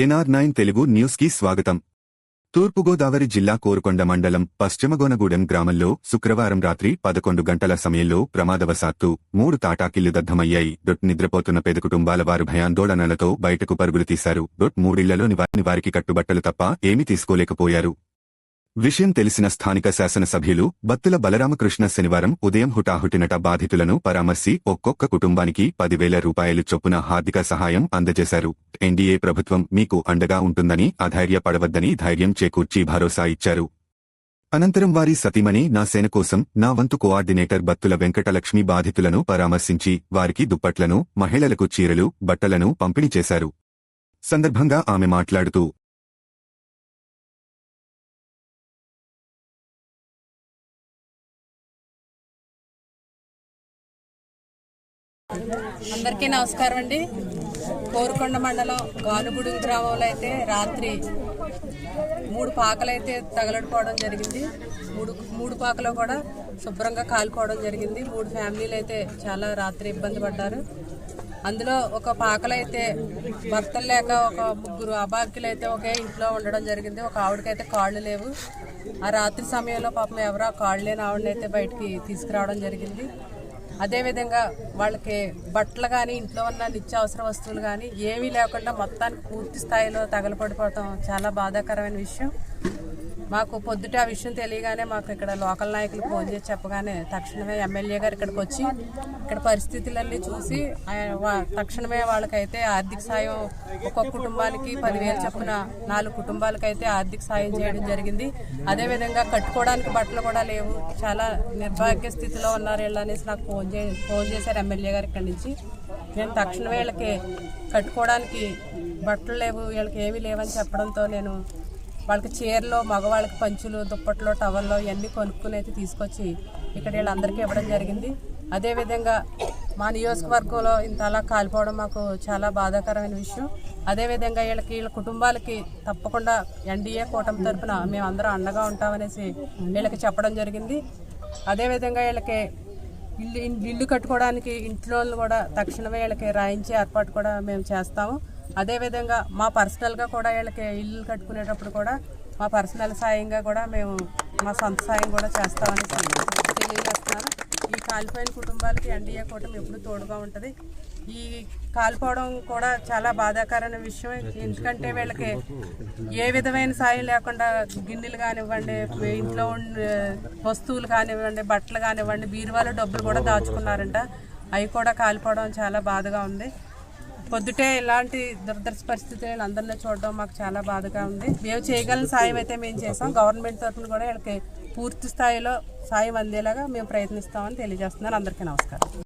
NR nine Telugu న్యూస్కి స్వాగతం. తూర్పుగోదావరి జిల్లా కోరుకొండ మండలం పశ్చిమగోనగూడెం గ్రామంలో శుక్రవారం రాత్రి పదకొండు గంటల సమయంలో ప్రమాదవశాత్తు మూడు తాటాకిళ్ళు దగ్ధమయ్యాయి. డొట్ నిద్రపోతున్న పేద కుటుంబాల వారు భయాందోళనలతో బయటకు పరుగులు తీశారు. డొట్ మూడిళ్ళలోని వారిని వారికి కట్టుబట్టలు తప్ప ఏమీ తీసుకోలేకపోయారు. విషయం తెలిసిన స్థానిక శాసనసభ్యులు బత్తుల బలరామకృష్ణ శనివారం ఉదయం హుటాహుటినట బాధితులను పరామర్శి ఒక్కొక్క కుటుంబానికి పదివేల రూపాయలు చొప్పున హార్దిక సహాయం అందజేశారు. ఎన్డీఏ ప్రభుత్వం మీకు అండగా ఉంటుందని అధైర్యపడవద్దని ధైర్యం చేకూర్చి భరోసా ఇచ్చారు. అనంతరం వారి సతీమణి నా సేన కోసం నా వంతు కోఆర్డినేటర్ బత్తుల వెంకటలక్ష్మి బాధితులను పరామర్శించి వారికి దుప్పట్లను మహిళలకు చీరలు బట్టలను పంపిణీ చేశారు. సందర్భంగా ఆమె మాట్లాడుతూ అందరికీ నమస్కారం అండి. కోరుకొండ మండలం గానుగుడి గ్రామంలో అయితే రాత్రి మూడు పాకలు అయితే తగలడిపోవడం జరిగింది. మూడు మూడు పాకలో కూడా శుభ్రంగా కాలిపోవడం జరిగింది. మూడు ఫ్యామిలీలు అయితే చాలా రాత్రి ఇబ్బంది పడ్డారు. అందులో ఒక పాకలైతే భర్తలు లేక ఒక ముగ్గురు అబాక్యులు అయితే ఒకే ఇంట్లో ఉండడం జరిగింది. ఒక ఆవిడకైతే కాళ్ళు లేవు. ఆ రాత్రి సమయంలో పాపం ఎవరో కాళ్ళు లేని ఆవిడనైతే బయటికి తీసుకురావడం జరిగింది. అదేవిధంగా వాళ్ళకి బట్టలు కానీ ఇంట్లో ఉన్న నిత్యావసర వస్తువులు కానీ ఏమీ లేకుండా మొత్తానికి పూర్తి స్థాయిలో తగలపడిపోవటం చాలా బాధాకరమైన విషయం. మాకు పొద్దుట ఆ విషయం తెలియగానే మాకు ఇక్కడ లోకల్ నాయకులు ఫోన్ చేసి చెప్పగానే తక్షణమే ఎమ్మెల్యే గారు ఇక్కడికి వచ్చి ఇక్కడ పరిస్థితులన్నీ చూసి తక్షణమే వాళ్ళకైతే ఆర్థిక సాయం ఒక్కొక్క కుటుంబానికి పదివేలు చొప్పున నాలుగు కుటుంబాలకైతే ఆర్థిక సాయం చేయడం జరిగింది. అదేవిధంగా కట్టుకోవడానికి బట్టలు కూడా లేవు. చాలా నిర్భాగ్య స్థితిలో ఉన్నారు వీళ్ళనేసి నాకు ఫోన్ చే ఫోన్ చేశారు ఎమ్మెల్యే గారు ఇక్కడి నుంచి. నేను తక్షణమే వీళ్ళకి కట్టుకోవడానికి బట్టలు లేవు వీళ్ళకి ఏమీ లేవని చెప్పడంతో నేను వాళ్ళకి చీరలు మగవాళ్ళకి పంచులు దుప్పట్లు టవల్లో ఇవన్నీ కొనుక్కుని అయితే తీసుకొచ్చి ఇక్కడ వీళ్ళందరికీ ఇవ్వడం జరిగింది. అదేవిధంగా మా నియోజకవర్గంలో ఇంత అలా కాలిపోవడం మాకు చాలా బాధాకరమైన విషయం. అదేవిధంగా వీళ్ళకి వీళ్ళ కుటుంబాలకి తప్పకుండా ఎన్డీఏ కూటమి తరఫున మేమందరం అండగా ఉంటామనేసి వీళ్ళకి చెప్పడం జరిగింది. అదేవిధంగా వీళ్ళకి ఇల్లు ఇల్లు కట్టుకోవడానికి ఇంట్లో కూడా తక్షణమే వీళ్ళకి రాయించే ఏర్పాటు కూడా మేము చేస్తాము. అదేవిధంగా మా పర్సనల్గా కూడా వీళ్ళకి ఇల్లు కట్టుకునేటప్పుడు కూడా మా పర్సనల్ సాయంగా కూడా మేము మా సొంత సాయం కూడా చేస్తామని తెలియజేస్తున్నాను. ఈ కాలిపోయిన కుటుంబాలకి ఎన్డీఏ కూటమి ఎప్పుడు తోడుగా ఉంటుంది. ఈ కాలిపోవడం కూడా చాలా బాధాకరమైన విషయం ఎందుకంటే వీళ్ళకి ఏ విధమైన సాయం లేకుండా గిన్నెలు కానివ్వండి ఇంట్లో ఉండే వస్తువులు కానివ్వండి బట్టలు కానివ్వండి బీరువాలో డబ్బులు కూడా దాచుకున్నారంట. అవి కూడా కాలిపోవడం చాలా బాధగా ఉంది. పొద్దుటే ఇలాంటి దురదర్శ పరిస్థితులు అందరినీ చూడడం మాకు చాలా బాధగా ఉంది. మేము చేయగలిగిన సాయం అయితే మేము చేసాం. గవర్నమెంట్ తరఫున కూడా వీళ్ళకి పూర్తి స్థాయిలో సాయం అందేలాగా మేము ప్రయత్నిస్తామని తెలియజేస్తున్నాను. అందరికీ నమస్కారం.